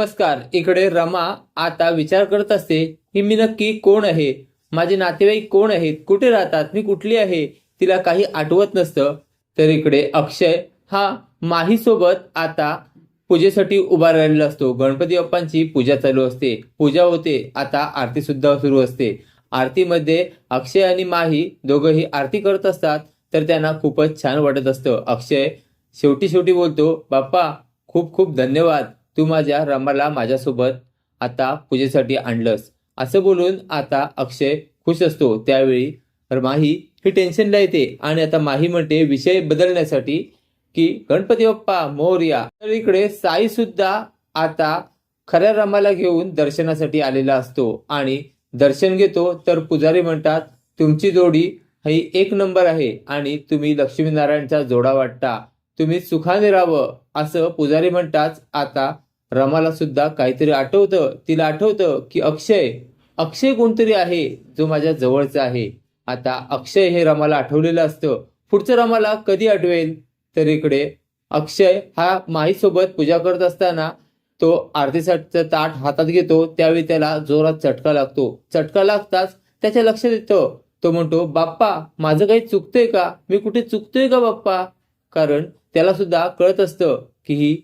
नमस्कार इकडे रमा आता विचार करत असते की मी नक्की कोण आहे? माझे नातेवाईक कोण आहेत? कुठे राहतात? मी कुठली आहे? तिला काही आठवत नसतं. तर इकडे अक्षय हा माहीसोबत आता पूजेसाठी उभा राहिलेला असतो. गणपती बाप्पांची पूजा चालू असते. पूजा होते. आता आरती सुद्धा सुरू असते. आरतीमध्ये अक्षय आणि माही दोघंही आरती करत असतात. तर त्यांना खूपच छान वाटत असतं. अक्षय शेवटी शेवटी बोलतो बाप्पा खूप खूप धन्यवाद. तू माझ्या रमाला माझ्यासोबत आता पूजेसाठी आणलंस. असं बोलून आता अक्षय खुश असतो. त्यावेळी माही ही टेन्शनला येते आणि आता माही म्हणते विषय बदलण्यासाठी की गणपती बाप्पा मोर्या तर इकडे साई सुद्धा आता खऱ्या रमाला घेऊन दर्शनासाठी आलेला असतो आणि दर्शन घेतो. तर पुजारी म्हणतात तुमची जोडी ही एक नंबर आहे आणि तुम्ही लक्ष्मीनारायणचा जोडा वाटता. तुम्ही सुखाने राहावं असं पुजारी म्हणताच आता रमाला सुद्धा काहीतरी आठवतं. तिला आठवतं की अक्षय अक्षय कोणतरी आहे जो माझ्या जवळचा आहे. आता अक्षय हे रमाला आठवलेलं असतं. पुढचं रमाला कधी आठवेल? तर इकडे अक्षय हा माईसोबत पूजा करत असताना तो आरतीसाठीचं ताट हातात घेतो. त्यावेळी त्याला जोरात चटका लागतो. चटका लागताच त्याच्या लक्षात येतं. तो म्हणतो बाप्पा माझं काही चुकतंय का? मी कुठे चुकतोय का बाप्पा? कारण त्याला सुद्धा कळत असतं की ही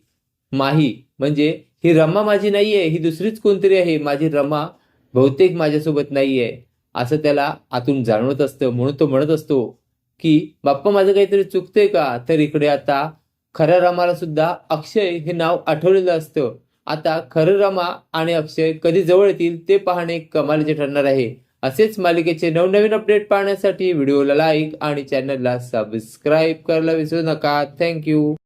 माही म्हणजे ही रमा माझी नाहीये ही दुसरीच कोणतरी आहे. माझी रमा बहुतेक माझ्यासोबत नाहीये. असं त्याला आतून जाणवत असतं म्हणून तो म्हणत असतो की बाप्पा माझं काहीतरी चुकतंय का? तर इकडे आता खऱ्या रमाला सुद्धा अक्षय हे नाव आठवलेलं असतं. आता खरं रमा आणि अक्षय कधी जवळ येतील ते पाहणे कमालीचे ठरणार आहे. असेच मालिकेचे नवनवीन अपडेट पाहण्यासाठी व्हिडिओला लाईक आणि चॅनलला सबस्क्राईब करायला विसरू नका. थँक्यू